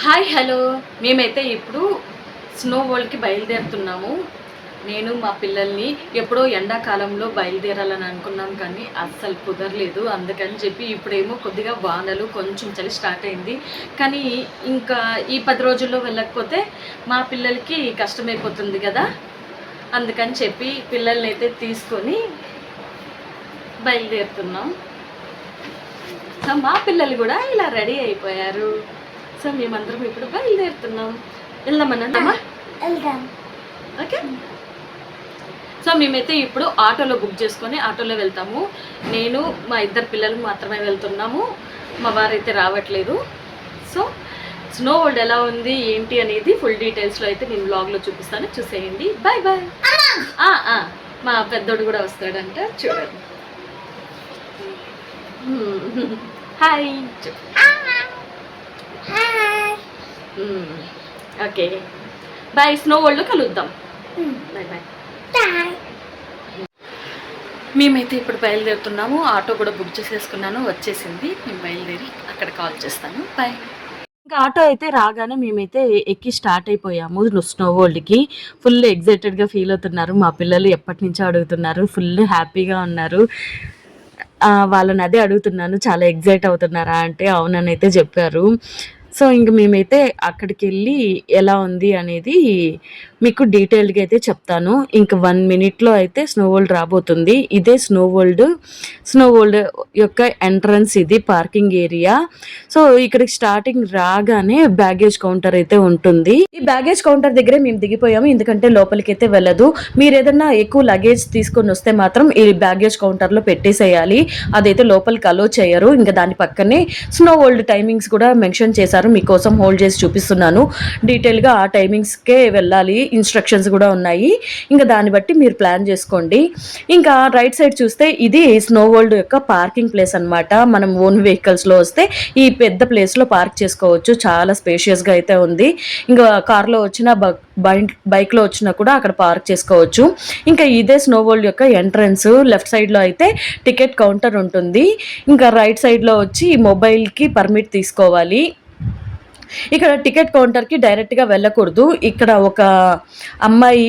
Hi hello. మేమైతే ఇప్పుడు snow వరల్డ్కి బయలుదేరుతున్నాము. నేను మా పిల్లల్ని ఎప్పుడో ఎండాకాలంలో బయలుదేరాలని అనుకున్నాం కానీ అస్సలు కుదరలేదు. అందుకని చెప్పి ఇప్పుడేమో కొద్దిగా వానలు కొంచెం చలి స్టార్ట్ అయింది. కానీ ఇంకా ఈ పది రోజుల్లో వెళ్ళకపోతే మా పిల్లలకి కష్టమైపోతుంది కదా. అందుకని చెప్పి పిల్లల్ని అయితే తీసుకొని బయలుదేరుతున్నాం. మా పిల్లలు కూడా ఇలా రెడీ అయిపోయారు. సో మేమందరం ఇప్పుడు బయలుదేరుతున్నాం. వెళ్దామన్నమ్మా వెళ్దాం. ఓకే? సో మేమైతే ఇప్పుడు ఆటోలో బుక్ చేసుకొని ఆటోలో వెళ్తాము. నేను మా ఇద్దరు పిల్లలు మాత్రమే వెళ్తున్నాము. మా వారైతే రావట్లేదు. సో స్నో వరల్డ్ ఎలా ఉంది ఏంటి అనేది ఫుల్ డీటెయిల్స్లో అయితే నేను బ్లాగ్లో చూపిస్తాను. చూసేయండి. Bye bye. మా పెద్దోడు కూడా వస్తాడంట. చూడండి. Hi. Hi. Okay bye snow వరల్డ్లో కలుద్దాం. బాయ్ బాయ్ బాయ్ మేమైతే ఇప్పుడు బయలుదేరుతున్నాము. ఆటో కూడా బుక్ చేసేసుకున్నాను. వచ్చేసింది. మేము బయలుదేరి అక్కడ కాల్ చేస్తాను. బాయ్ ఇంకా ఆటో అయితే రాగానే మేమైతే ఎక్కి స్టార్ట్ అయిపోయాము. స్నో వరల్డ్కి ఫుల్ ఎగ్జైటెడ్గా ఫీల్ అవుతున్నారు. మా పిల్లలు ఎప్పటి నుంచో అడుగుతున్నారు. ఫుల్ హ్యాపీగా ఉన్నారు. వాళ్ళని అదే అడుగుతున్నాను. చాలా ఎగ్జైట్ అవుతున్నారా అంటే అవునని అయితే చెప్పారు. సో ఇంక మేమైతే అక్కడికి వెళ్ళి ఎలా ఉంది అనేది మీకు డీటెయిల్డ్గా అయితే చెప్తాను. ఇంక వన్ మినిట్లో అయితే స్నో వరల్డ్ రాబోతుంది. ఇదే స్నో వరల్డ్ స్నో వరల్డ్ యొక్క ఎంట్రన్స్ ఇది పార్కింగ్ ఏరియా. సో ఇక్కడికి స్టార్టింగ్ రాగానే బ్యాగేజ్ కౌంటర్ అయితే ఉంటుంది. ఈ బ్యాగేజ్ కౌంటర్ దగ్గరే మేము దిగిపోయాము. ఎందుకంటే లోపలికి అయితే వెళ్ళదు. మీరు ఏదన్నా ఎక్కువ లగేజ్ తీసుకొని వస్తే మాత్రం ఈ బ్యాగేజ్ కౌంటర్లో పెట్టేసేయాలి. అదైతే లోపలికి అలో చేయరు. ఇంకా దాని పక్కనే స్నో వరల్డ్ టైమింగ్స్ కూడా మెన్షన్ చేశారు. మీకోసం హోల్డ్ చేసి చూపిస్తున్నాను. డీటెయిల్గా ఆ టైమింగ్స్కే వెళ్ళాలి. ఇన్స్ట్రక్షన్స్ కూడా ఉన్నాయి. ఇంకా దాన్ని బట్టి మీరు ప్లాన్ చేసుకోండి. ఇంకా రైట్ సైడ్ చూస్తే ఇది స్నో వరల్డ్ యొక్క పార్కింగ్ ప్లేస్ అన్నమాట. మనం ఓన్ వెహికల్స్లో వస్తే ఈ పెద్ద ప్లేస్లో పార్క్ చేసుకోవచ్చు. చాలా స్పేషియస్గా అయితే ఉంది. ఇంకా కార్లో వచ్చిన బై బైక్లో వచ్చినా కూడా అక్కడ పార్క్ చేసుకోవచ్చు. ఇంకా ఇదే స్నో వరల్డ్ యొక్క ఎంట్రన్స్ లెఫ్ట్ సైడ్లో అయితే టికెట్ కౌంటర్ ఉంటుంది. ఇంకా రైట్ సైడ్లో వచ్చి మొబైల్కి పర్మిట్ తీసుకోవాలి. ఇక్కడ టికెట్ కౌంటర్కి డైరెక్ట్గా వెళ్ళకూడదు. ఇక్కడ ఒక అమ్మాయి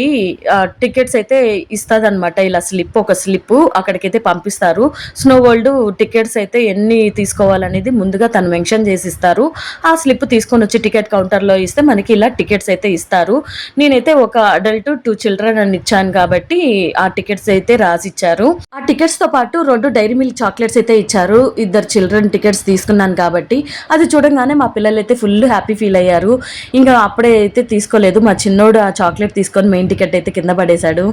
టికెట్స్ అయితే ఇస్తుందన్నమాట. ఇలా స్లిప్ ఒక స్లిప్ అక్కడికైతే పంపిస్తారు. స్నో వరల్డ్ టికెట్స్ అయితే ఎన్ని తీసుకోవాలనేది ముందుగా తను మెన్షన్ చేసి ఇస్తారు ఆ స్లిప్ తీసుకొని వచ్చి టికెట్ కౌంటర్లో ఇస్తే మనకి ఇలా టికెట్స్ అయితే ఇస్తారు. నేనైతే ఒక అడల్ట్ టూ చిల్డ్రన్ అని ఇచ్చాను కాబట్టి ఆ టికెట్స్ అయితే రాసిచ్చారు. ఆ టికెట్స్తో పాటు రెండు డైరీ మిల్క్ చాక్లెట్స్ అయితే ఇచ్చారు. ఇద్దరు చిల్డ్రన్ టికెట్స్ తీసుకున్నాను కాబట్టి. అది చూడంగానే మా పిల్లలు అయితే ఫుల్ హ్యాపీ ఫీల్ అయ్యారు. ఇంకా అప్పుడే అయితే తీసుకోలేదు. మా చిన్నోడు ఆ చాక్లెట్ తీసుకొని మెయిన్ టికెట్ అయితే కింద పడేశాడు.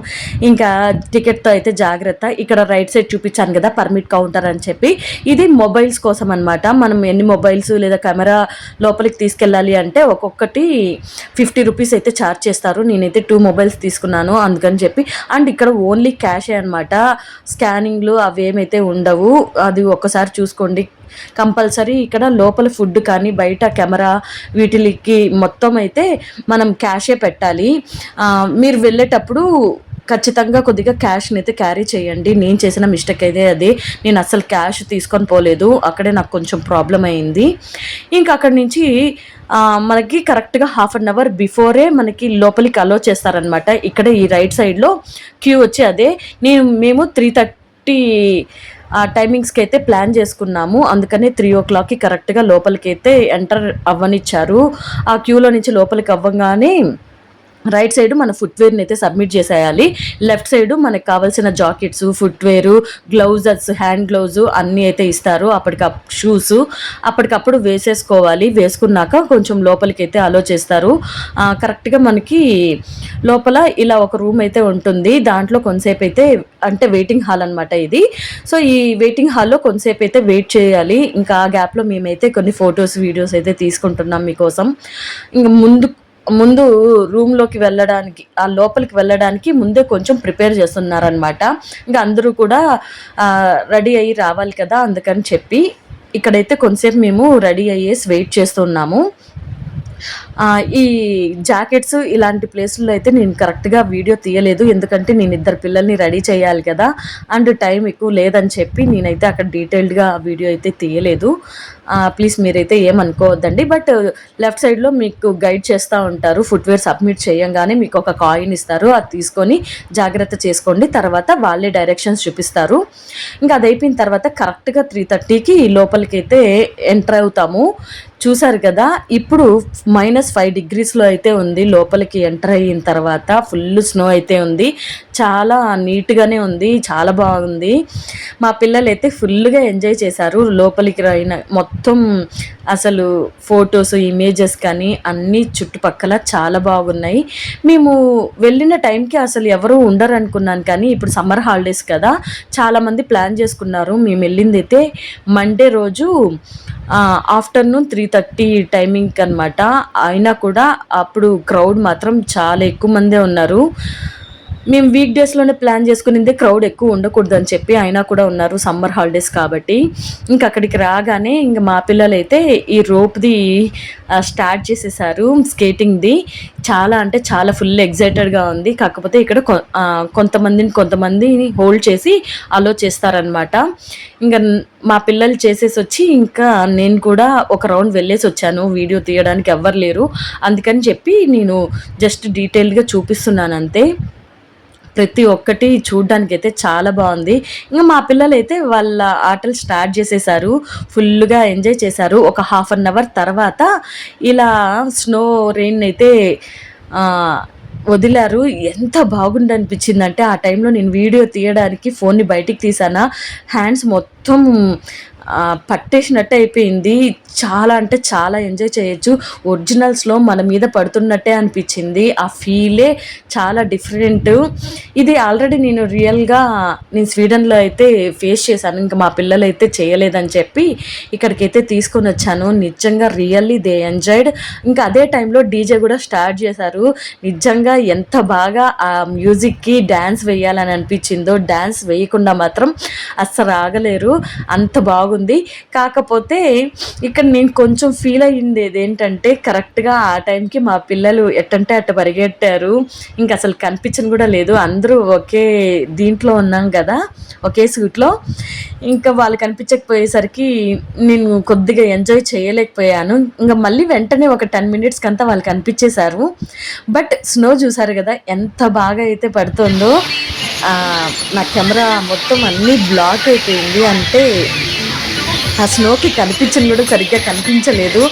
ఇంకా టికెట్తో అయితే జాగ్రత్త. ఇక్కడ రైట్ సైడ్ చూపించాను కదా పర్మిట్ కౌంటర్ అని చెప్పి. ఇది మొబైల్స్ కోసం అన్నమాట. మనం ఎన్ని మొబైల్స్ లేదా కెమెరా లోపలికి తీసుకెళ్ళాలి అంటే ఒక్కొక్కటి ఫిఫ్టీ రూపీస్ అయితే ఛార్జ్ చేస్తారు. నేనైతే టూ మొబైల్స్ తీసుకున్నాను అందుకని చెప్పి. అండ్ ఇక్కడ ఓన్లీ క్యాషే అనమాట స్కానింగ్లు అవేమైతే ఉండవు. అది ఒక్కసారి చూసుకోండి. కంపల్సరీ ఇక్కడ లోపల ఫుడ్ కానీ బయట కెమెరా వీటికి మొత్తం అయితే మనం క్యాషే పెట్టాలి. మీరు వెళ్ళేటప్పుడు ఖచ్చితంగా కొద్దిగా క్యాష్ని అయితే క్యారీ చేయండి. నేను చేసిన మిస్టేక్ అయితే అది. నేను అసలు క్యాష్ తీసుకొని పోలేదు. అక్కడే నాకు కొంచెం ప్రాబ్లం అయింది. ఇంకా అక్కడి నుంచి మనకి కరెక్ట్గా హాఫ్ అన్ అవర్ బిఫోరే మనకి లోపలికి అలో చేస్తారనమాట ఇక్కడ ఈ రైట్ సైడ్లో క్యూ వచ్చి అదే. నేను మేము త్రీ థర్టీ టైమింగ్స్కి అయితే ప్లాన్ చేసుకున్నాము. అందుకని త్రీ ఓ క్లాక్కి కరెక్ట్గా లోపలికి అయితే ఎంటర్ అవ్వనిచ్చారు. ఆ క్యూలో నుంచి లోపలికి అవ్వగానే రైట్ సైడ్ మన ఫుట్వేర్ని అయితే సబ్మిట్ చేసేయాలి. లెఫ్ట్ సైడ్ మనకు కావాల్సిన jackets footwear gloves hand glove అన్నీ అయితే ఇస్తారు. అప్పటికప్పుడు షూస్ అప్పటికప్పుడు వేసేసుకోవాలి. వేసుకున్నాక కొంచెం లోపలికి అయితే అలో చేస్తారు కరెక్ట్గా మనకి లోపల ఇలా ఒక రూమ్ అయితే ఉంటుంది. దాంట్లో కొంతసేపు అయితే అంటే వెయిటింగ్ హాల్ అనమాట ఇది. సో ఈ వెయిటింగ్ హాల్లో కొంతసేపు అయితే వెయిట్ చేయాలి. ఇంకా ఆ గ్యాప్లో మేమైతే కొన్ని ఫొటోస్ వీడియోస్ అయితే తీసుకుంటున్నాం మీకోసం. ఇంకా ముందు ముందు రూమ్లోకి వెళ్ళడానికి ఆ లోపలికి వెళ్ళడానికి ముందే కొంచెం ప్రిపేర్ చేస్తున్నారనమాట ఇంకా అందరూ కూడా రెడీ అయ్యి రావాలి కదా అందుకని చెప్పి ఇక్కడైతే కొంతసేపు మేము రెడీ అయ్యేసి వెయిట్ చేస్తున్నాము. ఈ జాకెట్స్ ఇలాంటి ప్లేసుల్లో అయితే నేను కరెక్ట్గా వీడియో తీయలేదు. ఎందుకంటే నేను ఇద్దరు పిల్లల్ని రెడీ చేయాలి కదా. అండ్ టైం ఎక్కువ లేదని చెప్పి నేనైతే అక్కడ డీటెయిల్డ్గా వీడియో అయితే తీయలేదు. ప్లీజ్ మీరైతే ఏమనుకోవద్దండి. బట్ లెఫ్ట్ సైడ్లో మీకు గైడ్ చేస్తూ ఉంటారు. ఫుట్వేర్ సబ్మిట్ చేయంగానే మీకు ఒక కాయిన్ ఇస్తారు. అది తీసుకొని జాగ్రత్త చేసుకోండి. తర్వాత వాళ్ళే డైరెక్షన్స్ చూపిస్తారు. ఇంకా అది అయిపోయిన తర్వాత కరెక్ట్గా త్రీ థర్టీకి లోపలికైతే ఎంటర్ అవుతాము. చూసారు కదా ఇప్పుడు మైనస్ ఫైవ్ డిగ్రీస్లో అయితే ఉంది. లోపలికి ఎంటర్ అయిన తర్వాత ఫుల్ స్నో అయితే ఉంది. చాలా నీట్గానే ఉంది. చాలా బాగుంది. మా పిల్లలు అయితే ఫుల్గా ఎంజాయ్ చేశారు. లోపలికి అయిన మొత్తం మొత్తం అసలు ఫొటోస్ ఇమేజెస్ కానీ అన్నీ చుట్టుపక్కల చాలా బాగున్నాయి. మేము వెళ్ళిన టైంకి అసలు ఎవరు ఉండరు అనుకున్నాను కానీ ఇప్పుడు సమ్మర్ హాలిడేస్ కదా చాలామంది ప్లాన్ చేసుకున్నారు. మేము వెళ్ళింది అయితే మండే రోజు ఆఫ్టర్నూన్ త్రీ థర్టీ టైమింగ్ అనమాట అయినా కూడా అప్పుడు క్రౌడ్ మాత్రం చాలా ఎక్కువ మందే ఉన్నారు. మేము వీక్ డేస్లోనే ప్లాన్ చేసుకునిందే క్రౌడ్ ఎక్కువ ఉండకూడదు అని చెప్పి అయినా కూడా ఉన్నారు సమ్మర్ హాలిడేస్ కాబట్టి. ఇంకా అక్కడికి రాగానే ఇంకా మా పిల్లలు అయితే ఈ రోప్ది స్టార్ట్ చేసేసారు స్కేటింగ్ది చాలా అంటే చాలా ఫుల్ ఎగ్జైటెడ్గా ఉంది. కాకపోతే ఇక్కడ కొ- కొంతమందిని కొంతమందిని హోల్డ్ చేసి అలో చేస్తారనమాట ఇంకా మా పిల్లలు చేసేసి వచ్చి ఇంకా నేను కూడా ఒక రౌండ్ వెళ్ళేసి వచ్చాను. వీడియో తీయడానికి ఎవ్వరు లేరు. అందుకని చెప్పి నేను జస్ట్ డీటెయిల్గా చూపిస్తున్నాను అంతే. ప్రతి ఒక్కటి చూడ్డానికి అయితే చాలా బాగుంది. ఇంకా మా పిల్లలు అయితే వాళ్ళ ఆటలు స్టార్ట్ చేసేసారు. ఫుల్గా ఎంజాయ్ చేశారు. ఒక హాఫ్ అన్ అవర్ తర్వాత ఇలా స్నో రెయిన్ అయితే వదిలారు. ఎంత బాగుండి అనిపించిందంటే ఆ టైంలో నేను వీడియో తీయడానికి ఫోన్ని బయటికి తీసానా హ్యాండ్స్ మొత్తం పట్టేసినట్టు అయిపోయింది. చాలా అంటే చాలా ఎంజాయ్ చేయొచ్చు. ఒరిజినల్స్లో మన మీద పడుతున్నట్టే అనిపించింది. ఆ ఫీలే చాలా డిఫరెంట్. ఇది ఆల్రెడీ నేను రియల్గా నేను స్వీడన్లో అయితే ఫేస్ చేశాను. ఇంకా మా పిల్లలు అయితే చేయలేదని చెప్పి ఇక్కడికైతే తీసుకొని వచ్చాను. నిజంగా రియల్లీ దే ఎంజాయ్డ్. ఇంకా అదే టైంలో డీజే కూడా స్టార్ట్ చేశారు. నిజంగా ఎంత బాగా ఆ మ్యూజిక్కి డ్యాన్స్ వేయాలని అనిపించిందో డ్యాన్స్ వేయకుండా మాత్రం అస్సలు ఆగలేరు. అంత బాగుంది. కాకపోతే ఇక్కడ నేను కొంచెం ఫీల్ అయ్యింది ఏంటంటే కరెక్ట్గా ఆ టైంకి మా పిల్లలు ఎట్టంటే అట్ట పరిగెట్టారు. ఇంకా అసలు కనిపించను కూడా లేదు. అందరూ ఒకే దీంట్లో ఉన్నాం కదా ఒకే సూట్లో ఇంకా వాళ్ళు కనిపించకపోయేసరికి నేను కొద్దిగా ఎంజాయ్ చేయలేకపోయాను. ఇంకా మళ్ళీ వెంటనే ఒక టెన్ మినిట్స్కి అంతా వాళ్ళు కనిపించేశారు. బట్ స్నో చూసారు కదా ఎంత బాగా అయితే పడుతుందో. నా కెమెరా మొత్తం అన్నీ బ్లాక్ అయిపోయింది. అంటే ఆ స్నోకి కనిపించని కూడా సరిగ్గా కనిపించలేదు.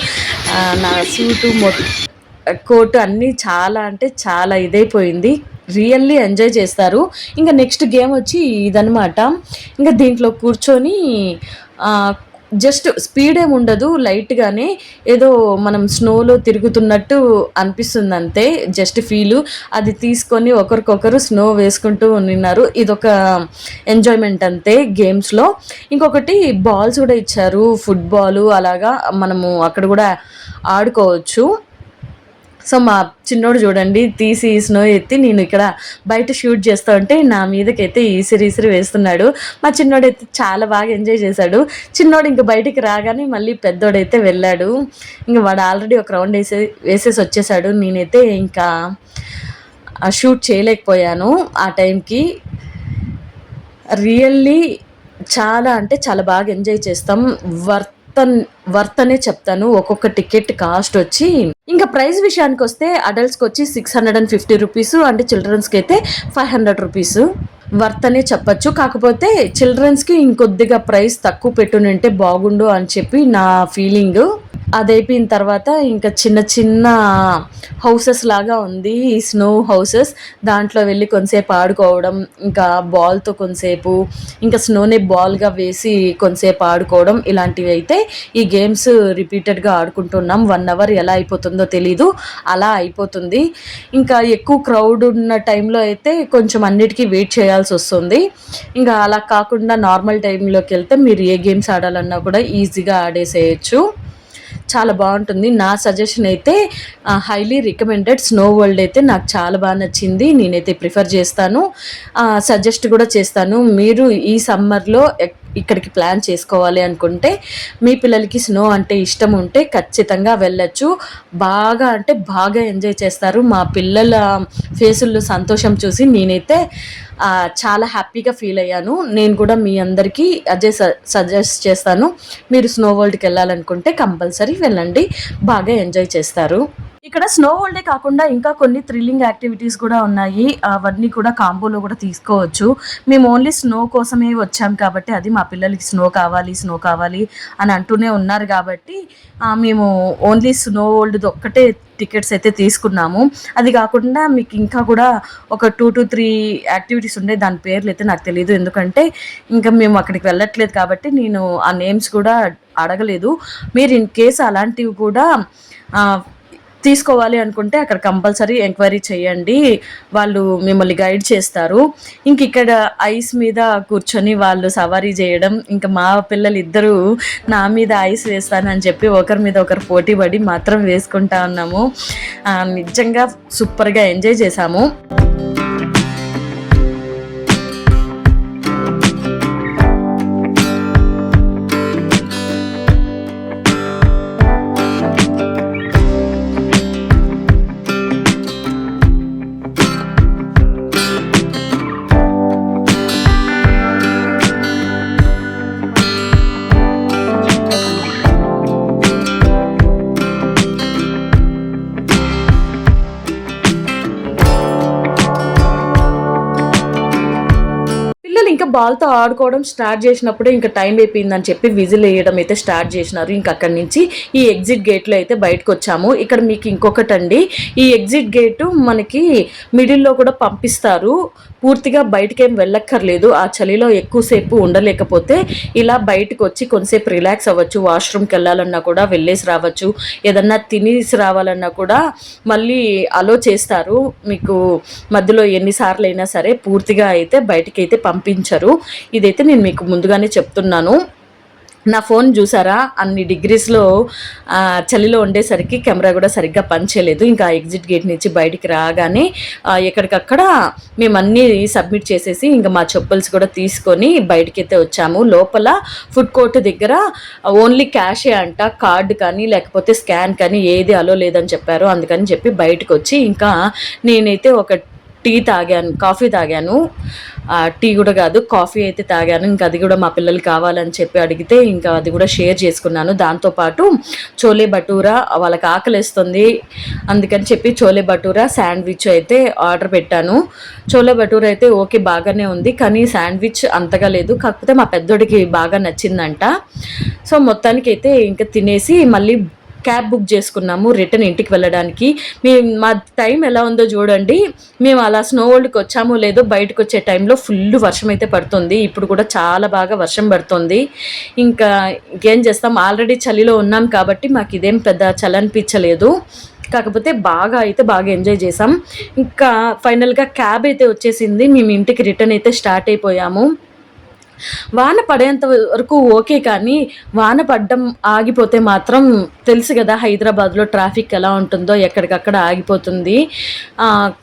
నా సూటు మొ కోటు అన్నీ చాలా అంటే చాలా ఇదైపోయింది. రియల్లీ ఎంజాయ్ చేస్తారు. ఇంకా నెక్స్ట్ గేమ్ వచ్చి ఇదనమాట ఇంకా దీంట్లో కూర్చొని జస్ట్ స్పీడ్ ఏమి ఉండదు లైట్గానే ఏదో మనం స్నోలో తిరుగుతున్నట్టు అనిపిస్తుంది అంతే జస్ట్ ఫీలు అది తీసుకొని ఒకరికొకరు స్నో వేసుకుంటూ ఉన్నారు. ఇదొక ఎంజాయ్మెంట్ అంతే గేమ్స్లో ఇంకొకటి బాల్స్ కూడా ఇచ్చారు ఫుట్బాల్ అలాగా మనము అక్కడ కూడా ఆడుకోవచ్చు. సో మా చిన్నోడు చూడండి తీసి స్నో ఎత్తి నేను ఇక్కడ బయట షూట్ చేస్తూ ఉంటే నా మీదకైతే ఈసిరి ఈసిరి వేస్తున్నాడు. మా చిన్నోడు అయితే చాలా బాగా ఎంజాయ్ చేశాడు. చిన్నోడు ఇంకా బయటికి రాగానే మళ్ళీ పెద్దోడైతే వెళ్ళాడు. ఇంకా వాడు ఆల్రెడీ ఒక రౌండ్ వేసే వేసేసి వచ్చేసాడు. నేనైతే ఇంకా ఆ షూట్ చేయలేకపోయాను ఆ టైంకి. రియల్లీ చాలా అంటే చాలా బాగా ఎంజాయ్ చేస్తాం. వర్త్ వర్త్ అనే చెప్తాను. ఒక్కొక్క టికెట్ కాస్ట్ వచ్చి ఇంకా ప్రైస్ విషయానికి వస్తే అడల్ట్స్కి వచ్చి six hundred and fifty rupees అంటే చిల్డ్రన్స్కి అయితే ఫైవ్ హండ్రెడ్ రూపీస్ వర్త్ అనే చెప్పచ్చు. కాకపోతే చిల్డ్రన్స్కి ఇంకొద్దిగా ప్రైస్ తక్కువ పెట్టునంటే బాగుండు అని చెప్పి నా ఫీలింగ్ అది అయిపోయిన తర్వాత ఇంకా చిన్న చిన్న హౌసెస్ లాగా ఉంది ఈ స్నో హౌసెస్. దాంట్లో వెళ్ళి కొంతసేపు ఆడుకోవడం ఇంకా బాల్తో కొంతసేపు ఇంకా స్నోని బాల్గా వేసి కొంతసేపు ఆడుకోవడం ఇలాంటివి అయితే ఈ గేమ్స్ రిపీటెడ్గా ఆడుకుంటున్నాం. వన్ అవర్ ఎలా అయిపోతుందో తెలీదు అలా అయిపోతుంది. ఇంకా ఎక్కువ క్రౌడ్ ఉన్న టైంలో అయితే కొంచెం అన్నిటికీ వెయిట్ చేయాల్సి వస్తుంది. ఇంకా అలా కాకుండా నార్మల్ టైంలోకి వెళ్తే మీరు ఏ గేమ్స్ ఆడాలన్నా కూడా ఈజీగా ఆడేసేయచ్చు. చాలా బాగుంటుంది. నా సజెషన్ అయితే హైలీ రికమెండెడ్ స్నో వరల్డ్ అయితే నాకు చాలా బాగా నచ్చింది. నేనైతే ప్రిఫర్ చేస్తాను. సజెస్ట్ కూడా చేస్తాను. మీరు ఈ సమ్మర్లో ఇక్కడికి ప్లాన్ చేసుకోవాలి అనుకుంటే మీ పిల్లలకి స్నో అంటే ఇష్టం ఉంటే ఖచ్చితంగా వెళ్ళొచ్చు. బాగా అంటే బాగా ఎంజాయ్ చేస్తారు. మా పిల్లల ఫేసుల్లో సంతోషం చూసి నేనైతే చాలా హ్యాపీగా ఫీల్ అయ్యాను. నేను కూడా మీ అందరికీ అదే సజెస్ట్ చేస్తాను. మీరు స్నో వరల్డ్కి వెళ్ళాలనుకుంటే కంపల్సరీ వెళ్ళండి. బాగా ఎంజాయ్ చేస్తారు. ఇక్కడ స్నో వరల్డే కాకుండా ఇంకా కొన్ని థ్రిల్లింగ్ యాక్టివిటీస్ కూడా ఉన్నాయి. అవన్నీ కూడా కాంబోలో కూడా తీసుకోవచ్చు. మేము ఓన్లీ స్నో కోసమే వచ్చాం కాబట్టి అది మా పిల్లలకి స్నో కావాలి స్నో కావాలి అని అంటూనే ఉన్నారు కాబట్టి మేము ఓన్లీ స్నో వరల్డ్ ఒక్కటే టికెట్స్ అయితే తీసుకున్నాము. అది కాకుండా మీకు ఇంకా కూడా ఒక టూ టు త్రీ యాక్టివిటీస్ ఉండే దాని పేర్లు అయితే నాకు తెలియదు ఎందుకంటే ఇంకా మేము అక్కడికి వెళ్ళట్లేదు కాబట్టి నేను ఆ నేమ్స్ కూడా అడగలేదు. మీరు ఇన్ కేస్ అలాంటివి కూడా తీసుకోవాలి అనుకుంటే అక్కడ కంపల్సరీ ఎంక్వైరీ చేయండి. వాళ్ళు మిమ్మల్ని గైడ్ చేస్తారు. ఇంక ఇక్కడ ఐస్ మీద కూర్చొని వాళ్ళు సవారీ చేయడం ఇంకా మా పిల్లలు ఇద్దరూ నా మీద ఐస్ వేస్తానని చెప్పి ఒకరి మీద ఒకరు పోటీ పడి మాత్రం వేసుకుంటా ఉన్నాము. నిజంగా సూపర్గా ఎంజాయ్ చేశాము. ఇంకా బాల్తో ఆడుకోవడం స్టార్ట్ చేసినప్పుడే ఇంకా టైం అయిపోయిందని చెప్పి విజిల్ వేయడం అయితే స్టార్ట్ చేసినారు. ఇంకా అక్కడి నుంచి ఈ ఎగ్జిట్ గేట్లో అయితే బయటకు వచ్చాము. ఇక్కడ మీకు ఇంకొకటి అండి ఈ ఎగ్జిట్ గేటు మనకి మిడిల్లో కూడా పంపిస్తారు. పూర్తిగా బయటకేం వెళ్ళక్కర్లేదు. ఆ చలిలో ఎక్కువసేపు ఉండలేకపోతే ఇలా బయటకు వచ్చి కొంతసేపు రిలాక్స్ అవ్వచ్చు. వాష్రూమ్కి వెళ్ళాలన్నా కూడా వెళ్ళేసి రావచ్చు. ఏదన్నా తినేసి రావాలన్నా కూడా మళ్ళీ అలో చేస్తారు. మీకు మధ్యలో ఎన్నిసార్లు అయినా సరే పూర్తిగా అయితే బయటికి అయితే పంపించరు ఇదైతే నేను మీకు ముందుగానే చెప్తున్నాను. నా ఫోన్ చూసారా? అన్ని డిగ్రీస్లో చలిలో ఉండేసరికి కెమెరా కూడా సరిగ్గా పనిచేయలేదు. ఇంకా ఎగ్జిట్ గేట్ నుంచి బయటికి రాగానే ఎక్కడికక్కడ మేము అన్నీ సబ్మిట్ చేసేసి ఇంకా మా చెప్పుల్స్ కూడా తీసుకొని బయటికైతే వచ్చాము. లోపల ఫుడ్ కోర్ట్ దగ్గర ఓన్లీ క్యాషే అంట. కార్డు కానీ లేకపోతే స్కాన్ కానీ ఏది అలో లేదని చెప్పారు. అందుకని చెప్పి బయటకు వచ్చి ఇంకా నేనైతే ఒక టీ తాగాను కాఫీ తాగాను. టీ కూడా కాదు కాఫీ అయితే తాగాను. ఇంకా అది కూడా మా పిల్లలు కావాలని చెప్పి అడిగితే ఇంకా అది కూడా షేర్ చేసుకున్నాను. దాంతోపాటు చోలే భటూరా వాళ్ళకి ఆకలిస్తుంది. అందుకని చెప్పి చోలే భటూరా శాండ్విచ్ అయితే ఆర్డర్ పెట్టాను. చోలే భటూరా అయితే ఓకే బాగానే ఉంది. కానీ శాండ్విచ్ అంతగా లేదు. కాకపోతే మా పెద్దోడికి బాగా నచ్చిందంట. సో మొత్తానికి అయితే ఇంకా తినేసి మళ్ళీ క్యాబ్ బుక్ చేసుకున్నాము రిటర్న్ ఇంటికి వెళ్ళడానికి. మీ మా టైం ఎలా ఉందో చూడండి. మేము అలా స్నో వరల్డ్కి వచ్చామో లేదో బయటకు వచ్చే టైంలో ఫుల్ వర్షం అయితే పడుతుంది. ఇప్పుడు కూడా చాలా బాగా వర్షం పడుతుంది. ఇంకా ఇంకేం చేస్తాం? ఆల్రెడీ చలిలో ఉన్నాం కాబట్టి మాకు ఇదేం పెద్ద చలి అనిపించలేదు. కాకపోతే బాగా అయితే బాగా ఎంజాయ్ చేసాం ఇంకా ఫైనల్గా క్యాబ్ అయితే వచ్చేసింది. మేము ఇంటికి రిటర్న్ అయితే స్టార్ట్ అయిపోయాము. వాన పడేంత వరకు ఓకే కానీ వాన పడ్డం ఆగిపోతే మాత్రం తెలుసు కదా హైదరాబాద్లో ట్రాఫిక్ ఎలా ఉంటుందో ఎక్కడికక్కడ ఆగిపోతుంది.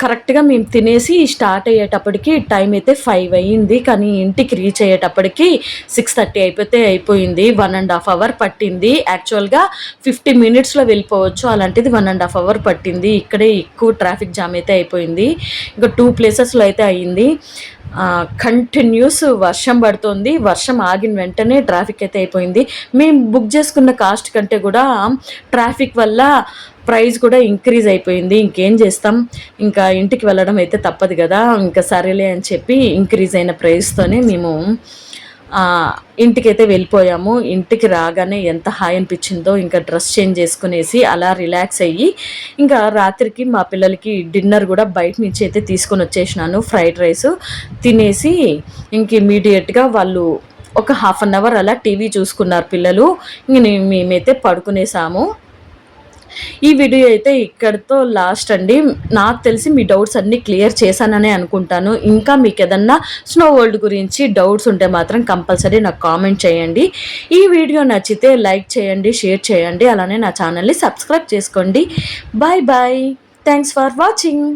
కరెక్ట్గా మేము తినేసి స్టార్ట్ అయ్యేటప్పటికి టైం అయితే ఫైవ్ అయ్యింది. కానీ ఇంటికి రీచ్ అయ్యేటప్పటికి సిక్స్ థర్టీ అయిపోతే అయిపోయింది. వన్ అండ్ హాఫ్ అవర్ పట్టింది. యాక్చువల్గా ఫిఫ్టీ మినిట్స్లో వెళ్ళిపోవచ్చు. అలాంటిది వన్ అండ్ హాఫ్ అవర్ పట్టింది. ఇక్కడే ఎక్కువ ట్రాఫిక్ జామ్ అయితే అయిపోయింది. ఇంకా టూ ప్లేసెస్లో అయితే అయ్యింది. కంటిన్యూస్ వర్షం పడుతుంది. వర్షం ఆగిన వెంటనే ట్రాఫిక్ అయితే అయిపోయింది. మేము బుక్ చేసుకున్న కాస్ట్ కంటే కూడా ట్రాఫిక్ వల్ల ప్రైస్ కూడా ఇంక్రీజ్ అయిపోయింది. ఇంకేం చేస్తాం? ఇంకా ఇంటికి వెళ్ళడం అయితే తప్పదు కదా. ఇంకా సరేలే అని చెప్పి ఇంక్రీజ్ అయిన ప్రైస్తోనే మేము ఇంటికైతే వెళ్ళిపోయాము. ఇంటికి రాగానే ఎంత హాయ్ అనిపించిందో ఇంకా డ్రెస్ చేంజ్ చేసుకునేసి అలా రిలాక్స్ అయ్యి ఇంకా రాత్రికి మా పిల్లలకి డిన్నర్ కూడా బయట నుంచి అయితే తీసుకొని వచ్చేసినాను. ఫ్రైడ్ రైస్ తినేసి ఇంక ఇమీడియట్గా వాళ్ళు ఒక హాఫ్ అన్ అవర్ అలా టీవీ చూసుకున్నారు పిల్లలు. ఇంక మేమైతే పడుకునేసాము. ఈ వీడియో అయితే ఇక్కడితో లాస్ట్ అండి. నాకు తెలిసి మీ డౌట్స్ అన్నీ క్లియర్ చేశాననే అనుకుంటాను. ఇంకా మీకు ఏదన్నా స్నో వరల్డ్ గురించి డౌట్స్ ఉంటే మాత్రం కంపల్సరీ నాకు కామెంట్ చేయండి. ఈ వీడియో నచ్చితే లైక్ చేయండి షేర్ చేయండి. అలానే నా ఛానల్ని సబ్స్క్రైబ్ చేసుకోండి. Bye bye thanks for watching.